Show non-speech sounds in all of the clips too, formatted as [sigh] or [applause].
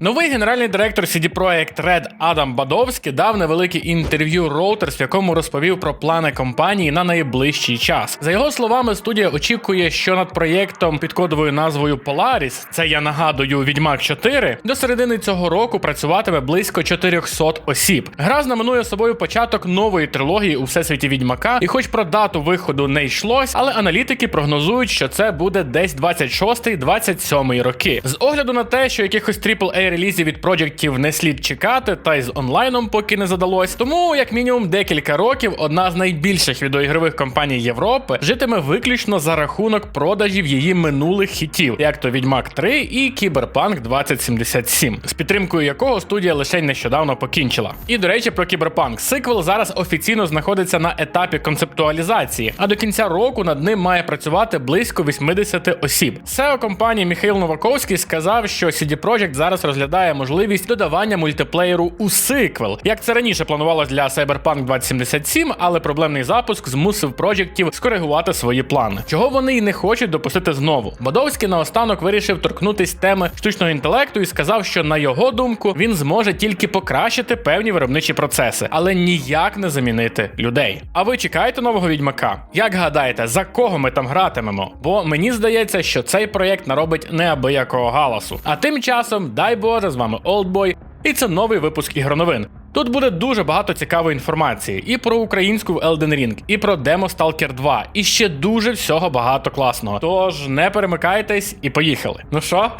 Новий генеральний директор CD Projekt Red Адам Бадовський дав невелике інтерв'ю Reuters, в якому розповів про плани компанії на найближчий час. За його словами, студія очікує, що над проєктом під кодовою назвою Polaris, це я нагадую Відьмак 4, до середини цього року працюватиме близько 400 осіб. Гра знаменує собою початок нової трилогії у всесвіті Відьмака, і хоч про дату виходу не йшлось, але аналітики прогнозують, що це буде десь 26-27 роки. З огляду на те, що якихось AAA релізів від проєктів не слід чекати, та й з онлайном поки не задалось. Тому, як мінімум, декілька років одна з найбільших відеоігрових компаній Європи житиме виключно за рахунок продажів її минулих хітів, як то Відьмак 3 і Кіберпанк 2077, з підтримкою якого студія лише нещодавно покінчила. І до речі, про Кіберпанк сиквел зараз офіційно знаходиться на етапі концептуалізації, а до кінця року над ним має працювати близько 80 осіб. SEO компанії Михайло Новаковський сказав, що CD Projekt зараз розглядає можливість додавання мультиплеєру у сиквел. Як це раніше планувалось для Cyberpunk 2077, але проблемний запуск змусив проєктів скоригувати свої плани, чого вони й не хочуть допустити знову. Бодовський наостанок вирішив торкнутись теми штучного інтелекту і сказав, що на його думку він зможе тільки покращити певні виробничі процеси, але ніяк не замінити людей. А ви чекаєте нового відьмака? Як гадаєте, за кого ми там гратимемо? Бо мені здається, що цей проєкт наробить неабиякого галасу. А тим часом, дай Боже, з вами Олдбой, і це новий випуск ігроновин. Тут буде дуже багато цікавої інформації і про українську в Elden Ring, і про демо Stalker 2, і ще дуже всього багато класного. Тож не перемикайтесь і поїхали. Ну що? [laughs]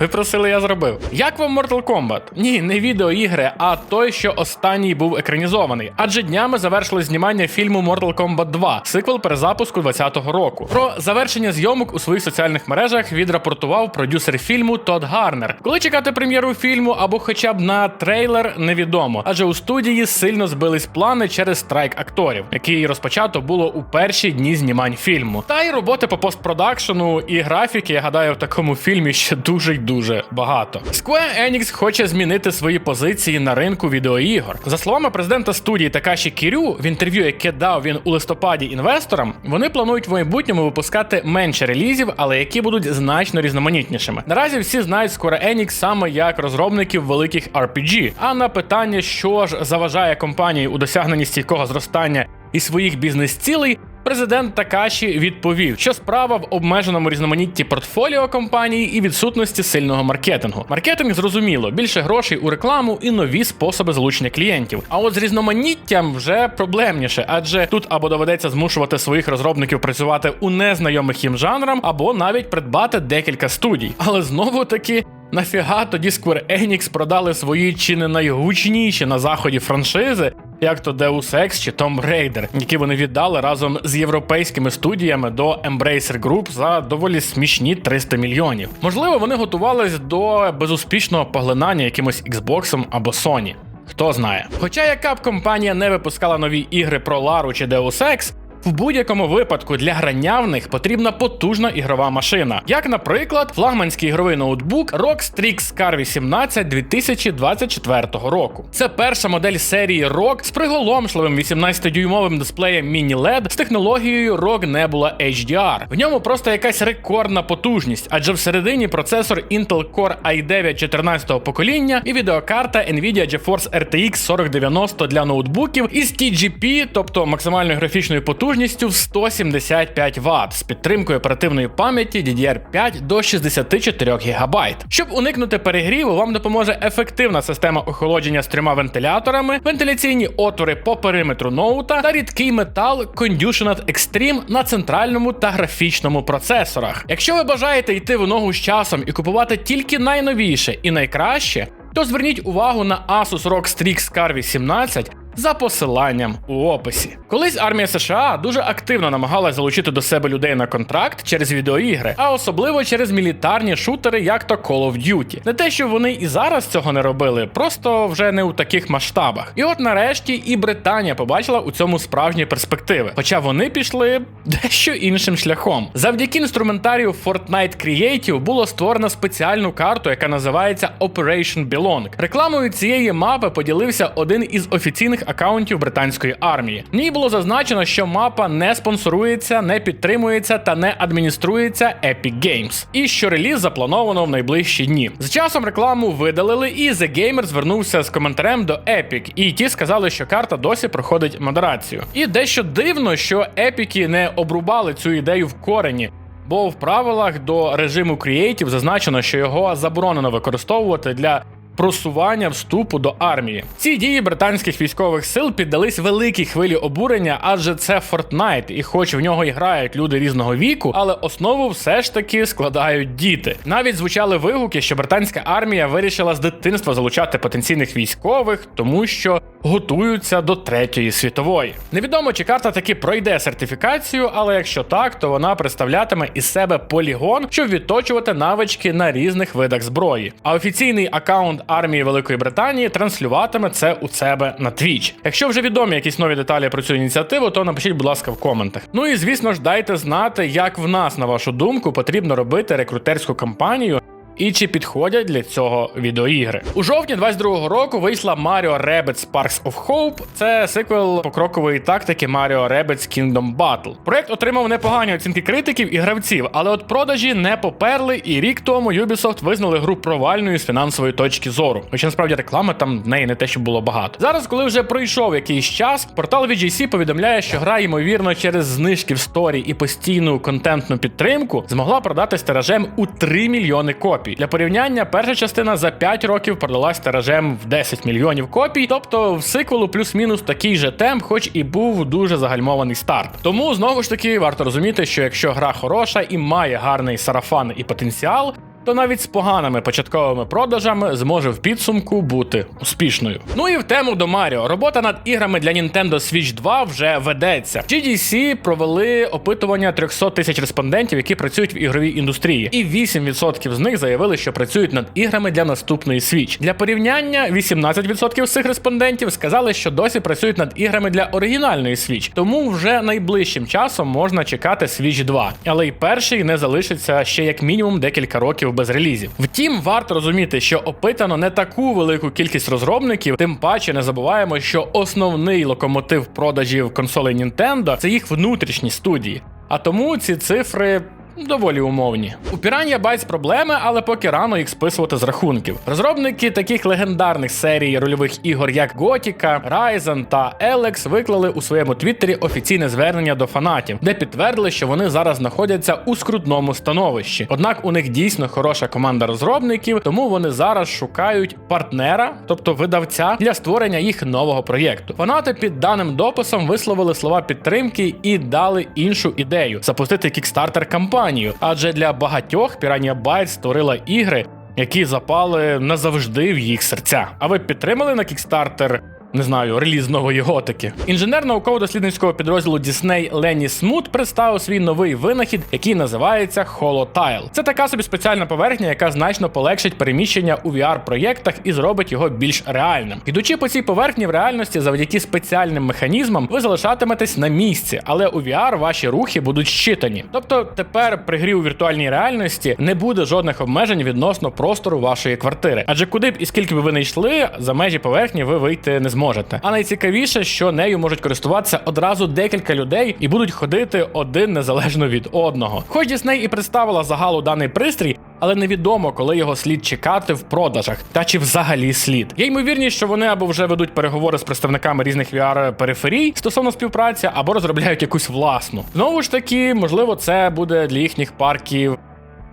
Ви просили, я зробив. Як вам Mortal Kombat? Ні, не відеоігри, а той, що останній був екранізований. Адже днями завершили знімання фільму Mortal Kombat 2, сиквел перезапуску 2020 року. Про завершення зйомок у своїх соціальних мережах відрапортував продюсер фільму Тодд Гарнер. Коли чекати прем'єру фільму або хоча б на трейлер, невідомо, адже у студії сильно збились плани через страйк акторів, який розпочато було у перші дні знімань фільму. Та й роботи по постпродакшену і графіки, я гадаю, в такому фільмі ще дуже й дуже багато. Square Enix хоче змінити свої позиції на ринку відеоігор. За словами президента студії Такаші Кірю, в інтерв'ю, яке дав він у листопаді інвесторам, вони планують в майбутньому випускати менше релізів, але які будуть значно різноманітнішими. Наразі всі знають Square Enix саме як розробників великих RPG. А на питання, що ж заважає компанії у досягненні стійкого зростання і своїх бізнес-цілей, Президент Такаші відповів, що справа в обмеженому різноманітті портфоліо компанії і відсутності сильного маркетингу. Маркетинг зрозуміло, більше грошей у рекламу і нові способи залучення клієнтів. А от з різноманіттям вже проблемніше, адже тут або доведеться змушувати своїх розробників працювати у незнайомих їм жанрам, або навіть придбати декілька студій. Але знову таки. Нафіга тоді Square Enix продали свої чи не найгучніші на заході франшизи, як то Deus Ex чи Tomb Raider, які вони віддали разом з європейськими студіями до Embracer Group за доволі смішні 300 мільйонів. Можливо, вони готувались до безуспішного поглинання якимось Xbox або Sony. Хто знає. Хоча яка б компанія не випускала нові ігри про Лару чи Deus Ex, в будь-якому випадку для грання в них потрібна потужна ігрова машина, як, наприклад, флагманський ігровий ноутбук ROG Strix Scar 18 2024 року. Це перша модель серії ROG з приголомшливим 18-дюймовим дисплеєм Mini LED з технологією ROG Nebula HDR. В ньому просто якась рекордна потужність, адже всередині процесор Intel Core i9 14-го покоління і відеокарта Nvidia GeForce RTX 4090 для ноутбуків із TGP, тобто максимальною графічною потужністю в 175 Вт з підтримкою оперативної пам'яті DDR5 до 64 ГБ. Щоб уникнути перегріву, вам допоможе ефективна система охолодження з трьома вентиляторами, вентиляційні отвори по периметру ноута та рідкий метал Conditioned Extreme на центральному та графічному процесорах. Якщо ви бажаєте йти в ногу з часом і купувати тільки найновіше і найкраще, то зверніть увагу на Asus ROG Strix Scar 18 за посиланням у описі. Колись армія США дуже активно намагалась залучити до себе людей на контракт через відеоігри, а особливо через мілітарні шутери, як то Call of Duty. Не те, що вони і зараз цього не робили, просто вже не у таких масштабах. І от нарешті і Британія побачила у цьому справжні перспективи, хоча вони пішли дещо іншим шляхом. Завдяки інструментарію Fortnite Creative було створено спеціальну карту, яка називається Operation Belong. Рекламою цієї мапи поділився один із офіційних акаунтів британської армії. В ній було зазначено, що мапа не спонсорується, не підтримується та не адмініструється Epic Games, і що реліз заплановано в найближчі дні. З часом рекламу видалили, і The Gamer звернувся з коментарем до Epic, і ті сказали, що карта досі проходить модерацію. І дещо дивно, що епіки не обрубали цю ідею в корені. Бо в правилах до режиму Creative зазначено, що його заборонено використовувати для просування вступу до армії. Ці дії британських військових сил піддались великій хвилі обурення, адже це Fortnite, і хоч в нього і грають люди різного віку, але основу все ж таки складають діти. Навіть звучали вигуки, що британська армія вирішила з дитинства залучати потенційних військових, тому що готуються до третьої світової. Невідомо, чи карта таки пройде сертифікацію, але якщо так, то вона представлятиме із себе полігон, щоб відточувати навички на різних видах зброї. А офіційний аккаунт армії Великої Британії транслюватиме це у себе на Twitch. Якщо вже відомі якісь нові деталі про цю ініціативу, то напишіть, будь ласка, в коментах. Ну і звісно ж, дайте знати, як в нас, на вашу думку, потрібно робити рекрутерську кампанію. І чи підходять для цього відеоігри у жовтні 22-го року вийшла Mario Rabbids Sparks of Hope. Це сиквел покрокової тактики Mario Rabbids Kingdom Battle. Проект отримав непогані оцінки критиків і гравців, але от продажі не поперли, і рік тому Ubisoft визнали гру провальною з фінансової точки зору. Хоча насправді реклами там в неї не те, що було багато. Зараз, коли вже пройшов якийсь час, портал VGC повідомляє, що гра, ймовірно, через знижки в сторі і постійну контентну підтримку змогла продати тиражем у 3 мільйони копій. Для порівняння, перша частина за 5 років продалась тиражем в 10 мільйонів копій, тобто в сиквелу плюс-мінус такий же темп, хоч і був дуже загальмований старт. Тому знову ж таки варто розуміти, що якщо гра хороша і має гарний сарафан і потенціал. То навіть з поганими початковими продажами зможе в підсумку бути успішною. Ну і в тему до Маріо. Робота над іграми для Nintendo Switch 2 вже ведеться. GDC провели опитування 300 тисяч респондентів, які працюють в ігровій індустрії, і 8% з них заявили, що працюють над іграми для наступної Switch. Для порівняння 18% з цих респондентів сказали, що досі працюють над іграми для оригінальної Switch. Тому вже найближчим часом можна чекати Switch 2. Але й перший не залишиться ще як мінімум декілька років без релізів. Втім, варто розуміти, що опитано не таку велику кількість розробників, тим паче не забуваємо, що основний локомотив продажів консолей Nintendo це їх внутрішні студії. А тому ці цифри. Доволі умовні. У Piranha Bytes проблеми, але поки рано їх списувати з рахунків. Розробники таких легендарних серій рольових ігор, як Готіка, Ryzen та Alex, виклали у своєму твіттері офіційне звернення до фанатів, де підтвердили, що вони зараз знаходяться у скрутному становищі. Однак у них дійсно хороша команда розробників, тому вони зараз шукають партнера, тобто видавця, для створення їх нового проєкту. Фанати під даним дописом висловили слова підтримки і дали іншу ідею запустити кікстартер кампанію. Адже для багатьох піранія Bytes створила ігри, які запали назавжди в їх серця. А ви підтримали на кікстартер? Не знаю, реліз нової готики. Інженер науково-дослідницького підрозділу Disney Ленні Смут представив свій новий винахід, який називається HoloTile. Це така собі спеціальна поверхня, яка значно полегшить переміщення у VR-проєктах і зробить його більш реальним. Ідучи по цій поверхні в реальності, завдяки спеціальним механізмам, ви залишатиметесь на місці, але у VR ваші рухи будуть щитані. Тобто тепер при грі у віртуальній реальності не буде жодних обмежень відносно простору вашої квартири. Адже куди б і скільки б ви не йшли, за межі поверхні ви вийти не зможете зможете. А найцікавіше, що нею можуть користуватися одразу декілька людей і будуть ходити один незалежно від одного. Хоч Disney і представила загалу даний пристрій. Але невідомо, коли його слід чекати в продажах, та чи взагалі слід. Є ймовірність, що вони або вже ведуть переговори з представниками різних VR-периферій стосовно співпраці, або розробляють якусь власну. Знову ж таки, можливо, це буде для їхніх парків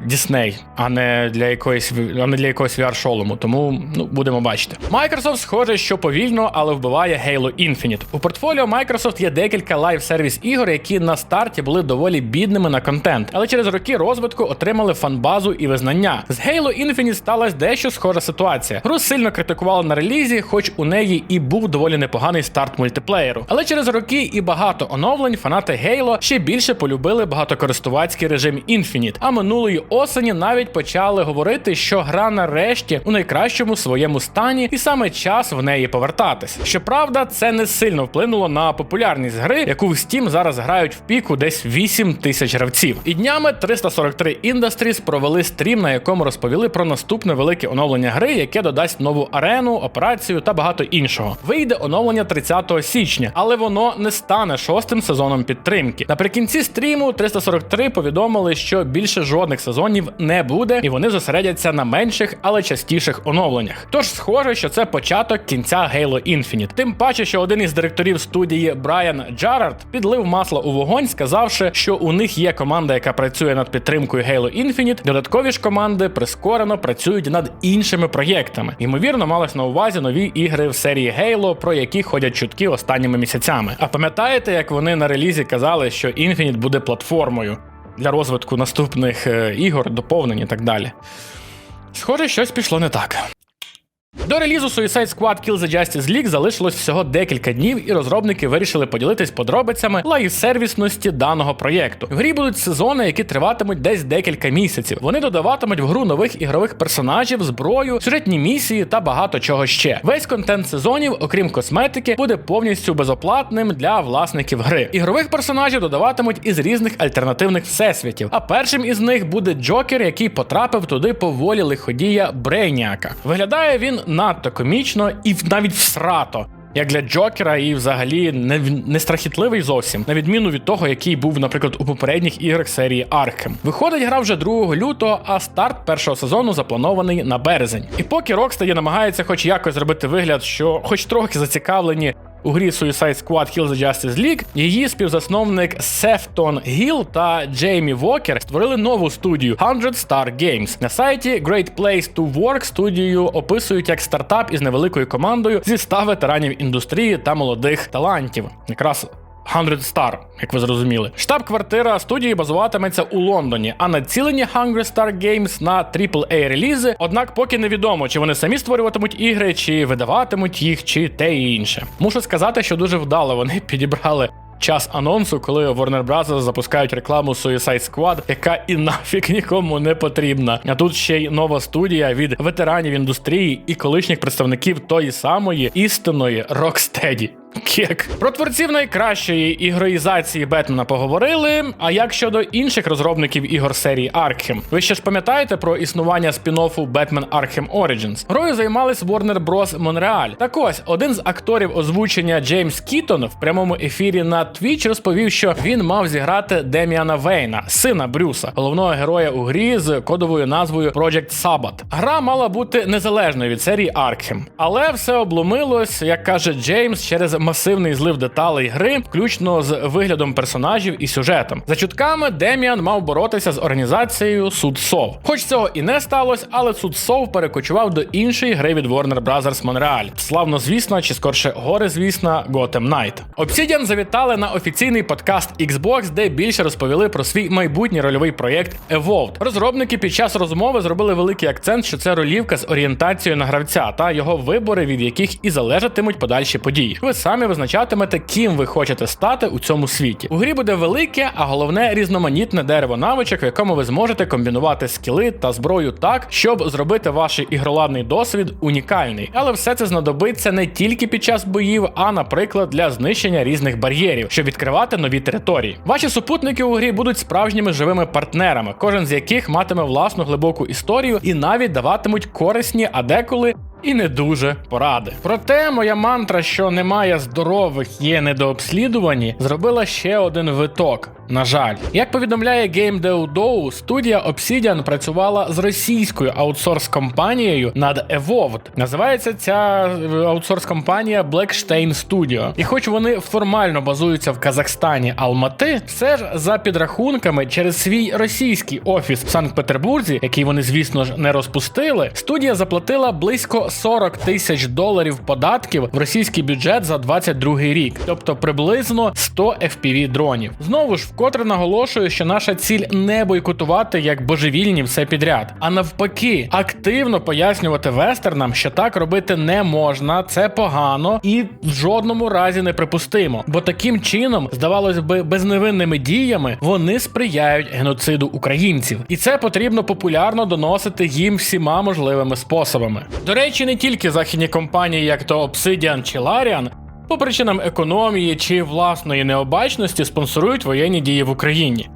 Disney, а не для якоїсь а не для якогось VR-шолому. Тому ну будемо бачити. Microsoft схоже, що повільно, але вбиває Halo Infinite. У портфоліо Microsoft є декілька лайв-сервіс ігор, які на старті були доволі бідними на контент, але через роки розвитку отримали фанбазу і визнання. З Halo Infinite сталася дещо схожа ситуація. Гру сильно критикували на релізі, хоч у неї і був доволі непоганий старт мультиплеєру. Але через роки і багато оновлень фанати Halo ще більше полюбили багатокористувацький режим Infinite, а минулої осені навіть почали говорити, що гра нарешті у найкращому своєму стані, і саме час в неї повертатись. Щоправда, це не сильно вплинуло на популярність гри, яку в Steam зараз грають в піку десь 8 тисяч гравців. І днями 343 Industries провели стрім, на якому розповіли про наступне велике оновлення гри, яке додасть нову арену, операцію та багато іншого. Вийде оновлення 30 січня, але воно не стане шостим сезоном підтримки. Наприкінці стріму 343 повідомили, що більше жодних сезонів не буде, і вони зосередяться на менших, але частіших оновленнях. Тож схоже, що це початок кінця Halo Infinite. Тим паче, що один із директорів студії Брайан Джарард підлив масло у вогонь, сказавши, що у них є команда, яка працює над підтримкою Halo Infinite. Додаткові ж команди прискорено працюють над іншими проєктами. Ймовірно, малось на увазі нові ігри в серії Halo, про які ходять чутки останніми місяцями. А пам'ятаєте, як вони на релізі казали, що Infinite буде платформою для розвитку наступних е, ігор, доповнень і так далі? Схоже, щось пішло не так. До релізу Suicide Squad Kill the Justice League залишилось всього декілька днів, і розробники вирішили поділитись подробицями лайв-сервісності даного проєкту. В грі будуть сезони, які триватимуть десь декілька місяців. Вони додаватимуть в гру нових ігрових персонажів, зброю, сюжетні місії та багато чого ще. Весь контент сезонів, окрім косметики, буде повністю безоплатним для власників гри. Ігрових персонажів додаватимуть із різних альтернативних всесвітів. А першим із них буде Джокер, який потрапив туди по волі лиходія Брейніака. Виглядає він надто комічно і навіть всрато. Як для Джокера, і взагалі не, не страхітливий зовсім, на відміну від того, який був, наприклад, у попередніх іграх серії Arkham. Виходить гра вже 2 лютого, а старт першого сезону запланований на березень. І поки Rocksteady намагається хоч якось зробити вигляд, що хоч трохи зацікавлені у грі Suicide Squad Kill the Justice League її співзасновник Сефтон Гіл та Джеймі Вокер створили нову студію 100 Star Games. На сайті Great Place to Work студію описують як стартап із невеликою командою зі ста ветеранів індустрії та молодих талантів. Якраз 100 Star, як ви зрозуміли. Штаб-квартира студії базуватиметься у Лондоні, а націлені Hungry Star Games на AAA релізи. Однак поки невідомо, чи вони самі створюватимуть ігри, чи видаватимуть їх, чи те і інше. Мушу сказати, що дуже вдало вони [laughs] підібрали. Час анонсу, коли Warner Bros. запускають рекламу Suicide Squad, яка і нафіг нікому не потрібна. А тут ще й нова студія від ветеранів індустрії і колишніх представників тої самої істинної Rocksteady. Кек. Про творців найкращої ігроїзації Бетмена поговорили. А як щодо інших розробників ігор серії Arkham? Ви ще ж пам'ятаєте про існування спін-оффу Batman Arkham Origins? Грою займались Warner Bros. Montreal. Так ось, один з акторів озвучення Джеймс Кітон в прямому ефірі на Twitch розповів, що він мав зіграти Деміана Вейна, сина Брюса, головного героя у грі з кодовою назвою Project Sabbath. Гра мала бути незалежною від серії Arkham. Але все обломилось, як каже Джеймс, через масивний злив деталей гри, включно з виглядом персонажів і сюжетом. За чутками, Деміан мав боротися з організацією Суд Сов. Хоч цього і не сталося, але Суд Сов перекочував до іншої гри від Warner Bros. Montreal. Славно звісно, чи скорше горе звісно, Gotham Knight. Obsidian завітали на офіційний подкаст Xbox, де більше розповіли про свій майбутній рольовий проєкт Evolved. Розробники під час розмови зробили великий акцент, що це ролівка з орієнтацією на гравця та його вибори, від яких і залежатимуть подальші події. Ви самі визначатимете, ким ви хочете стати у цьому світі. У грі буде велике, а головне різноманітне дерево навичок, в якому ви зможете комбінувати скіли та зброю так, щоб зробити ваш ігроладний досвід унікальний. Але все це знадобиться не тільки під час боїв, а наприклад для знищення різних бар'єрів, щоб відкривати нові території. Ваші супутники у грі будуть справжніми живими партнерами, кожен з яких матиме власну глибоку історію і навіть даватимуть корисні, а деколи і не дуже поради. Проте моя мантра, що немає здорових, є недообслідувані, зробила ще один виток. На жаль, як повідомляє GameDeoDo, студія Obsidian працювала з російською аутсорс-компанією над Evolved. Називається ця е, аутсорс-компанія Blackstein Studio. І хоч вони формально базуються в Казахстані Алмати, все ж за підрахунками через свій російський офіс в Санкт-Петербурзі, який вони, звісно ж, не розпустили, студія заплатила близько 140 тисяч доларів податків в російський бюджет за 22 рік, тобто приблизно 100 FPV дронів. Знову ж вкотре наголошую, що наша ціль не бойкотувати як божевільні все підряд, а навпаки, активно пояснювати вестернам, що так робити не можна, це погано і в жодному разі не припустимо. Бо таким чином, здавалось би, безневинними діями вони сприяють геноциду українців, і це потрібно популярно доносити їм всіма можливими способами. До речі, не тільки західні компанії, як то Obsidian чи Larian, по причинам економії чи власної необачності спонсорують воєнні дії в Україні.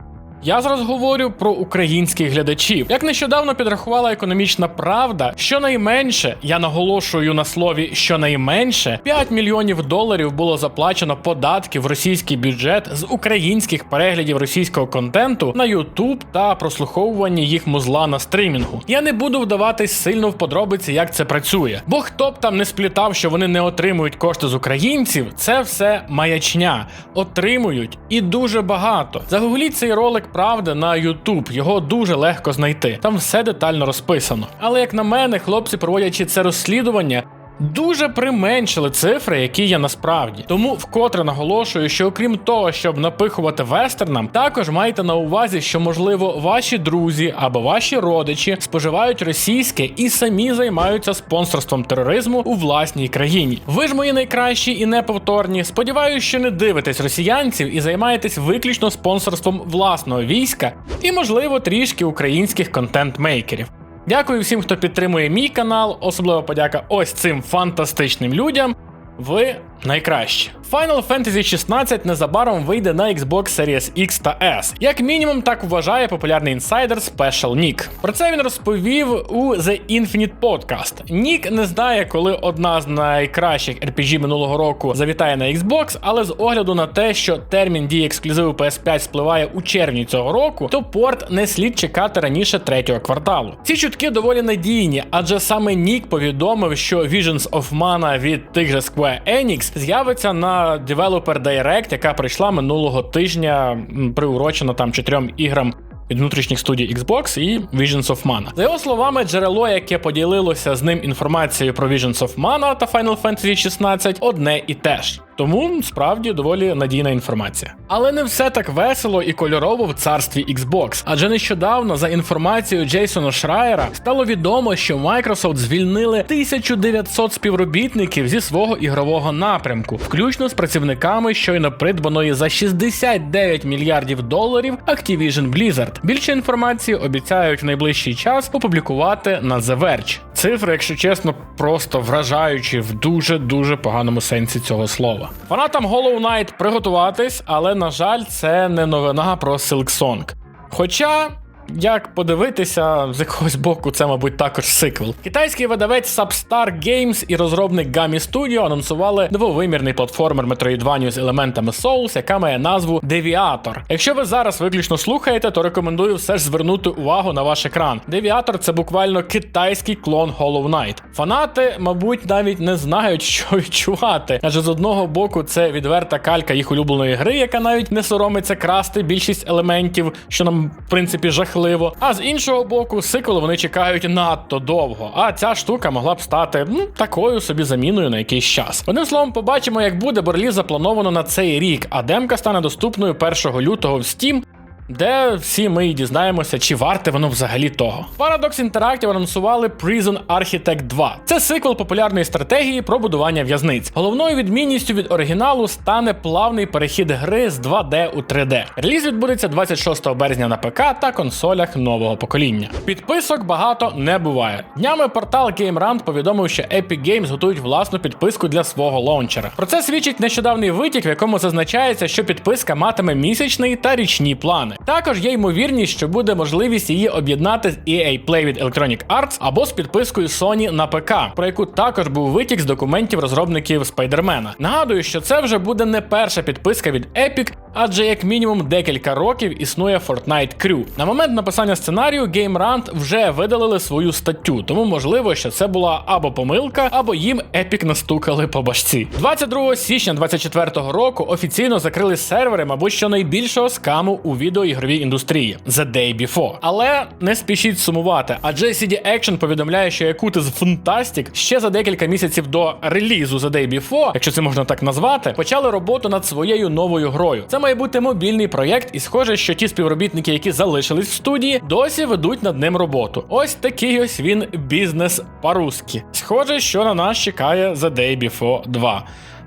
Я зараз говорю про українських глядачів. Як нещодавно підрахувала економічна правда, щонайменше, я наголошую на слові щонайменше 5 мільйонів доларів було заплачено податків в російський бюджет з українських переглядів російського контенту на YouTube та прослуховування їх музла на стримінгу. Я не буду вдаватись сильно в подробиці, як це працює. Бо хто б там не сплітав, що вони не отримують кошти з українців, це все маячня. Отримують і дуже багато. Загугліть цей ролик правда на YouTube, його дуже легко знайти. Там все детально розписано. Але як на мене, хлопці, проводячи це розслідування. Дуже применшили цифри, які є насправді. Тому вкотре наголошую, що окрім того, щоб напихувати вестернам, також майте на увазі, що можливо ваші друзі або ваші родичі споживають російське і самі займаються спонсорством тероризму у власній країні. Ви ж мої найкращі і неповторні. Сподіваюсь, що не дивитесь росіянців і займаєтесь виключно спонсорством власного війська і, можливо, трішки українських контент-мейкерів. Дякую всім, хто підтримує мій канал. Особливо подяка ось цим фантастичним людям. Ви найкращі. Final Fantasy 16 незабаром вийде на Xbox Series X та S. Як мінімум, так вважає популярний інсайдер Special Nick. Про це він розповів у The Infinite Podcast. Нік не знає, коли одна з найкращих RPG минулого року завітає на Xbox, але з огляду на те, що термін дії ексклюзиву PS5 спливає у червні цього року, то порт не слід чекати раніше третього кварталу. Ці чутки доволі надійні, адже саме Нік повідомив, що Visions of Mana від тих же Square Enix з'явиться на Developer Direct, яка прийшла минулого тижня, приурочена там чотирьом іграм. Від внутрішніх студій Xbox і Visions of Mana. За його словами, джерело, яке поділилося з ним інформацією про Visions of Mana та Final Fantasy 16, одне і те ж. Тому справді доволі надійна інформація. Але не все так весело і кольорово в царстві Xbox. Адже нещодавно, за інформацією Джейсона Шрайера, стало відомо, що Microsoft звільнили 1900 співробітників зі свого ігрового напрямку, включно з працівниками щойно придбаної за 69 мільярдів доларів Activision Blizzard. Більше інформації обіцяють в найближчий час опублікувати на The Verge. Цифри, якщо чесно, просто вражаючі в дуже дуже поганому сенсі цього слова. Фанатам Hollow Knight приготуватись, але на жаль, це не новина про Silksong. Хоча. Як подивитися, з якогось боку, це, мабуть, також сиквел. Китайський видавець Substar Games і розробник Gami Studio анонсували двовимірний платформер Metroidvania з елементами Souls, яка має назву Deviator. Якщо ви зараз виключно слухаєте, то рекомендую все ж звернути увагу на ваш екран. Deviator це буквально китайський клон Hollow Knight. Фанати, мабуть, навіть не знають, [laughs] що відчувати. Адже з одного боку це відверта калька їх улюбленої гри, яка навіть не соромиться красти більшість елементів, що нам, в принципі, жахливо. А з іншого боку, сиквел вони чекають надто довго. А ця штука могла б стати ну такою собі заміною на якийсь час. Одним словом, побачимо, як буде, бо реліз заплановано на цей рік, а демка стане доступною 1 лютого в Steam. Де всі ми і дізнаємося, чи варте воно взагалі того. Paradox Interactive анонсували Prison Architect 2. Це сиквел популярної стратегії про будування в'язниць. Головною відмінністю від оригіналу стане плавний перехід гри з 2D у 3D. Реліз відбудеться 26 березня на ПК та консолях нового покоління. Підписок багато не буває. Днями портал GameRant повідомив, що Epic Games готують власну підписку для свого лаунчера. Про це свідчить нещодавний витік, в якому зазначається, що підписка матиме місячний та річні плани. Також є ймовірність, що буде можливість її об'єднати з EA Play від Electronic Arts або з підпискою Sony на ПК, про яку також був витік з документів розробників Спайдермена. Нагадую, що це вже буде не перша підписка від Epic, Адже як мінімум декілька років існує Fortnite Crew. На момент написання сценарію GameRant вже видалили свою статтю, тому можливо, що це була або помилка, або їм епік настукали по башці. 22 січня 24 року офіційно закрили сервери, мабуть, що найбільшого скаму у відеоігровій індустрії The Day Before. Але не спішіть сумувати, адже CD Action повідомляє, що Yakuza з Fantastic ще за декілька місяців до релізу The Day Before, якщо це можна так назвати, почали роботу над своєю новою грою. Це має бути мобільний проєкт, і схоже, що ті співробітники, які залишились в студії, досі ведуть над ним роботу. Ось такий ось він бізнес по-русски. Схоже, що на нас чекає The Day Before 2,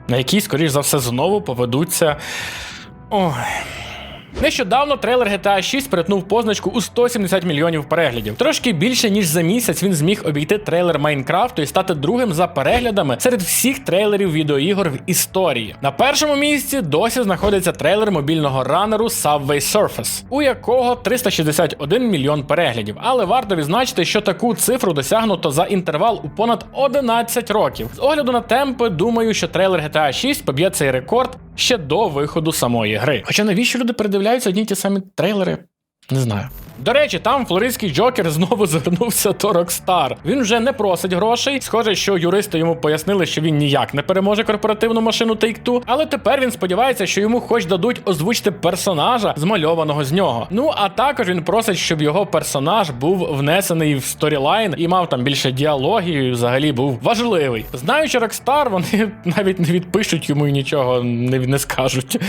на який, скоріш за все, знову поведуться. Ой. Нещодавно трейлер GTA 6 перетнув позначку у 170 мільйонів переглядів. Трошки більше ніж за місяць він зміг обійти трейлер Майнкрафту і стати другим за переглядами серед всіх трейлерів відеоігор в історії. На першому місці досі знаходиться трейлер мобільного ранеру Subway Surface, у якого 361 мільйон переглядів. Але варто відзначити, що таку цифру досягнуто за інтервал у понад 11 років. З огляду на темпи, думаю, що трейлер GTA 6 поб'є цей рекорд ще до виходу самої гри. Хоча навіщо люди передивляються одні й ті самі трейлери? Не знаю. До речі, там флоридський Джокер знову [laughs] звернувся до Rockstar. Він вже не просить грошей. Схоже, що юристи йому пояснили, що він ніяк не переможе корпоративну машину Take-Two, але тепер він сподівається, що йому хоч дадуть озвучити персонажа, змальованого з нього. Ну а також він просить, щоб його персонаж був внесений в сторілайн і мав там більше діалогів, і взагалі був важливий. Знаючи Rockstar, вони [laughs] навіть не відпишуть йому і нічого не, не скажуть.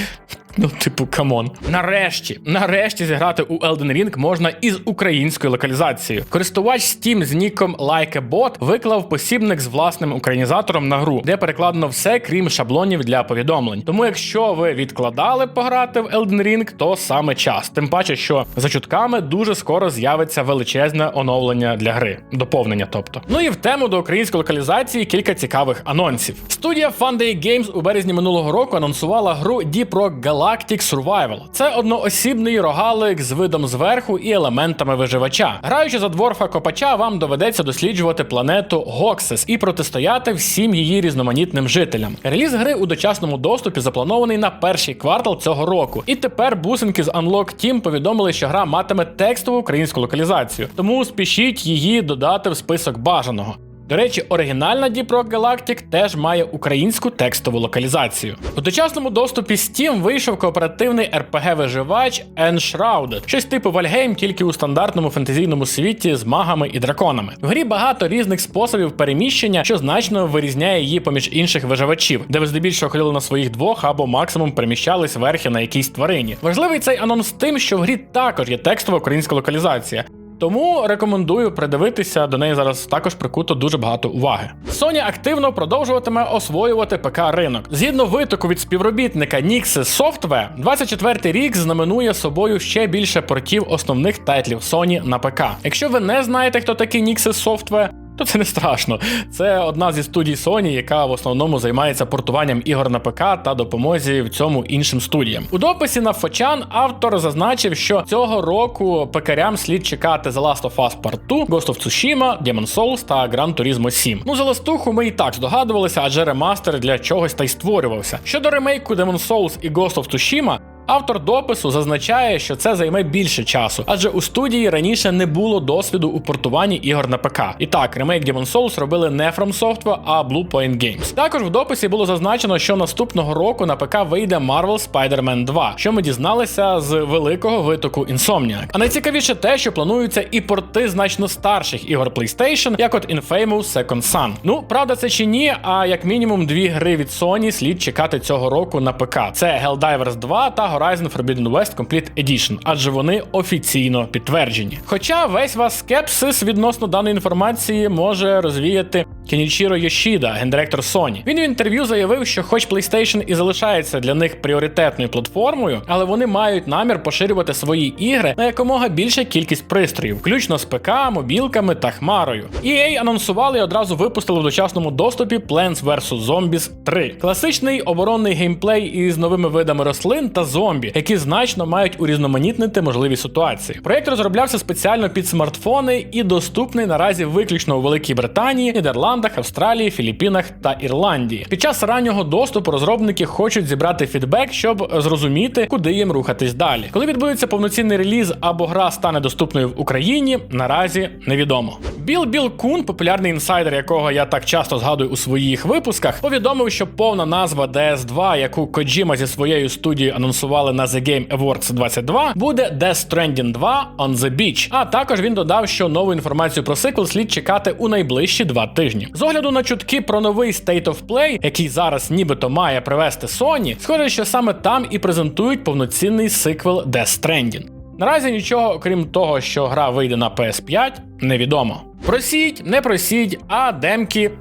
Ну, типу, камон. Нарешті, нарешті зіграти у Elden Ring можна із українською локалізацією. Користувач Steam з ніком LikeABot виклав посібник з власним українізатором на гру, де перекладено все, крім шаблонів для повідомлень. Тому, якщо ви відкладали пограти в Elden Ring, то саме час. Тим паче, що за чутками дуже скоро з'явиться величезне оновлення для гри, доповнення, тобто. Ну і в тему до української локалізації кілька цікавих анонсів. Студія Fun Day Games у березні минулого року анонсувала гру Deep Rock Galactic Survival. Це одноосібний рогалик з видом зверху і елементами виживача. Граючи за дворфа копача, вам доведеться досліджувати планету Гоксес і протистояти всім її різноманітним жителям. Реліз гри у дочасному доступі запланований на перший квартал цього року. І тепер бусинки з Unlock Team повідомили, що гра матиме текстову українську локалізацію. Тому спішіть її додати в список бажаного. До речі, оригінальна Deep Rock Galactic теж має українську текстову локалізацію. У дочасному доступі Steam вийшов кооперативний RPG-виживач Enshrouded, щось типу Valheim, тільки у стандартному фентезійному світі з магами і драконами. В грі багато різних способів переміщення, що значно вирізняє її поміж інших виживачів, де ви здебільшого ходили на своїх двох або максимум переміщались верхи на якійсь тварині. Важливий цей анонс тим, що в грі також є текстова українська локалізація. Тому рекомендую придивитися, до неї зараз також прикуто дуже багато уваги. Sony активно продовжуватиме освоювати ПК ринок. Згідно витоку від співробітника Nixes Software, 24-й рік знаменує собою ще більше портів основних тайтлів Sony на ПК. Якщо ви не знаєте, хто такий Nixes Software, то це не страшно. Це одна зі студій Sony, яка в основному займається портуванням ігор на ПК та допомозі в цьому іншим студіям. У дописі на Фочан автор зазначив, що цього року пекарям слід чекати The Last of Us Part 2, Ghost of Tsushima, Demon's Souls та Gran Turismo 7. Ну за ластуху ми і так здогадувалися, адже ремастер для чогось та й створювався. Щодо ремейку Demon's Souls і Ghost of Tsushima, Автор допису зазначає, що це займе більше часу, адже у студії раніше не було досвіду у портуванні ігор на ПК. І так, ремейк Demon's Souls робили не From Software, а Blue Point Games. Також в дописі було зазначено, що наступного року на ПК вийде Marvel Spider-Man 2, що ми дізналися з великого витоку Insomniac. А найцікавіше те, що плануються і порти значно старших ігор PlayStation, як от Infamous Second Son. Ну, правда, це чи ні, а як мінімум дві гри від Sony слід чекати цього року на ПК. Це Helldivers 2 та Horizon Forbidden West Complete Edition, адже вони офіційно підтверджені. Хоча весь вас скепсис відносно даної інформації може розвіяти Кенічіро Йошіда, гендиректор Sony. Він в інтерв'ю заявив, що хоч PlayStation і залишається для них пріоритетною платформою, але вони мають намір поширювати свої ігри на якомога більша кількість пристроїв, включно з ПК, мобілками та хмарою. EA анонсували і одразу випустили в дочасному доступі Plants vs. Zombies 3. Класичний оборонний геймплей із новими видами рослин та зомбі, які значно мають урізноманітнити можливі ситуації. Проєкт розроблявся спеціально під смартфони і доступний наразі виключно у Великій Британії. Нідерландах, Австралії, Філіппінах та Ірландії. Під час раннього доступу розробники хочуть зібрати фідбек, щоб зрозуміти, куди їм рухатись далі. Коли відбудеться повноцінний реліз або гра стане доступною в Україні, наразі невідомо. Біл Біл Кун, популярний інсайдер, якого я так часто згадую у своїх випусках, повідомив, що повна назва DS2, яку Kojima зі своєю студією анонсували на The Game Awards 22, буде Death Stranding 2 On the Beach. А також він додав, що нову інформацію про сиквел слід чекати у найближчі два тижні. З огляду на чутки про новий State of Play, який зараз нібито має привести Sony, схоже, що саме там і презентують повноцінний сиквел Death Stranding. Наразі нічого, крім того, що гра вийде на PS5, невідомо. Просіть, не просіть, а демки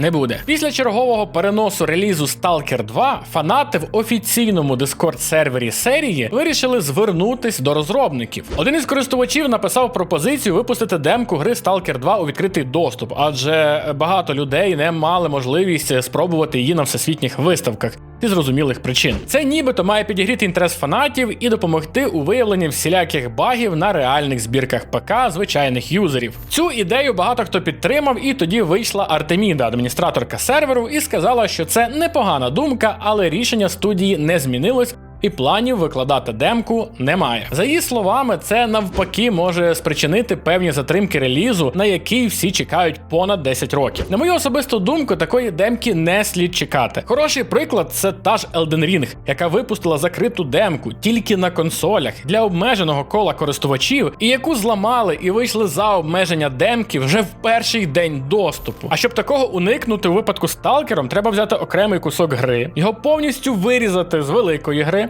не буде. Після чергового переносу релізу Stalker 2 фанати в офіційному дискорд сервері серії вирішили звернутись до розробників. Один із користувачів написав пропозицію випустити демку гри Stalker 2 у відкритий доступ, адже багато людей не мали можливість спробувати її на всесвітніх виставках. Зі зрозумілих причин це нібито має підігріти інтерес фанатів і допомогти у виявленні всіляких багів на реальних збірках ПК звичайних юзерів. Цю ідею багато хто підтримав, і тоді вийшла Артеміда, адміністраторка серверу, і сказала, що це непогана думка, але рішення студії не змінилось. І планів викладати демку немає. За її словами, це навпаки може спричинити певні затримки релізу, на який всі чекають понад 10 років. На мою особисту думку, такої демки не слід чекати. Хороший приклад це та ж Elden Ring, яка випустила закриту демку тільки на консолях для обмеженого кола користувачів, і яку зламали і вийшли за обмеження демки вже в перший день доступу. А щоб такого уникнути у випадку з сталкером, треба взяти окремий кусок гри, його повністю вирізати з великої гри.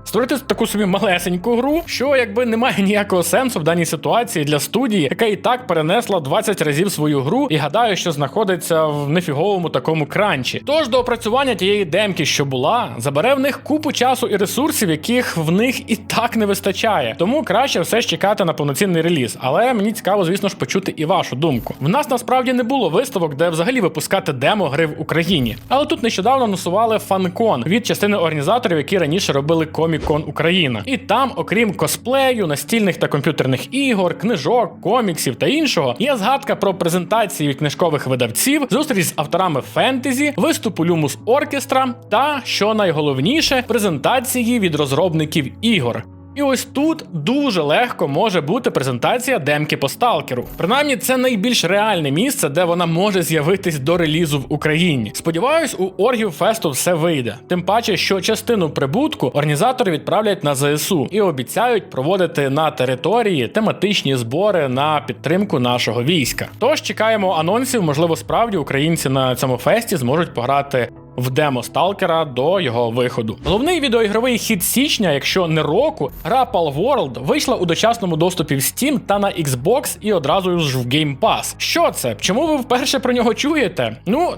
Створити таку собі малесеньку гру, що якби немає ніякого сенсу в даній ситуації для студії, яка і так перенесла 20 разів свою гру і гадаю, що знаходиться в нефіговому такому кранчі. Тож до опрацювання тієї демки, що була, забере в них купу часу і ресурсів, яких в них і так не вистачає. Тому краще все ж чекати на повноцінний реліз. Але мені цікаво, звісно ж, почути і вашу думку. В нас насправді не було виставок, де взагалі випускати демо гри в Україні. Але тут нещодавно анонсували фанкон від частини організаторів, які раніше робили комік. Comic-Con Україна. І там, окрім косплею, настільних та комп'ютерних ігор, книжок, коміксів та іншого, є згадка про презентації від книжкових видавців, зустріч з авторами фентезі, виступ у Люмус Оркестра та, що найголовніше, презентації від розробників ігор. І ось тут дуже легко може бути презентація демки по сталкеру. Принаймні, це найбільш реальне місце, де вона може з'явитись до релізу в Україні. Сподіваюсь, у оргів фесту все вийде. Тим паче, що частину прибутку організатори відправлять на ЗСУ і обіцяють проводити на території тематичні збори на підтримку нашого війська. Тож чекаємо анонсів, можливо, справді українці на цьому фесті зможуть пограти в демо Сталкера до його виходу. Головний відеоігровий хід січня, якщо не року, гра Pal World вийшла у дочасному доступі в Steam та на Xbox і одразу ж в Game Pass. Що це? Чому ви вперше про нього чуєте? Ну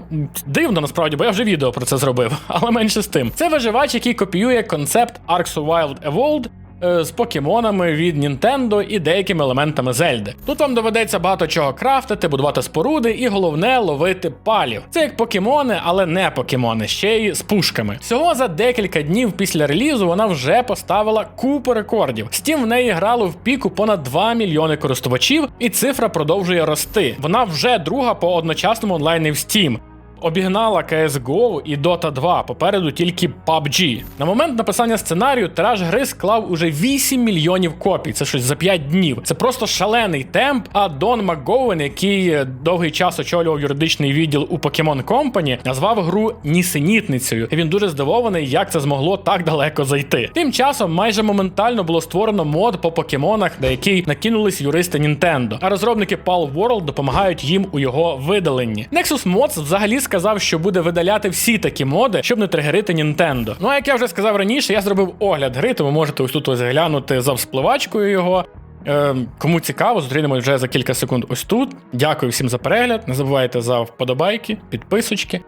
дивно насправді, бо я вже відео про це зробив, [laughs] але менше з тим. Це виживач, який копіює концепт Ark Survival Evolved, з покемонами від Nintendo і деякими елементами Зельди. Тут вам доведеться багато чого крафтити, будувати споруди, і головне ловити палів. Це як покемони, але не покемони, ще й з пушками. Всього за декілька днів після релізу вона вже поставила купу рекордів. Steam в неї грало в піку понад 2 мільйони користувачів, і цифра продовжує рости. Вона вже друга по одночасному онлайні в Steam обігнала CSGO і Dota 2, попереду тільки PUBG. На момент написання сценарію тираж гри склав уже 8 мільйонів копій. Це щось за 5 днів. Це просто шалений темп. А Дон Макговен, який довгий час очолював юридичний відділ у Pokemon Company, назвав гру нісенітницею. І він дуже здивований, як це змогло так далеко зайти. Тим часом майже моментально було створено мод по покемонах, на який накинулись юристи Nintendo. А розробники Pal World допомагають їм у його видаленні. Nexus Mods взагалі сказав, що буде видаляти всі такі моди, щоб не тригерити Nintendo. Ну а як я вже сказав раніше, я зробив огляд гри, тому можете ось тут ось глянути за вспливачкою його. Е, кому цікаво, зустрінемось вже за кілька секунд ось тут. Дякую всім за перегляд. Не забувайте за вподобайки, підписочки.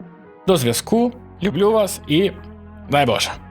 До зв'язку. Люблю вас і дай Боже.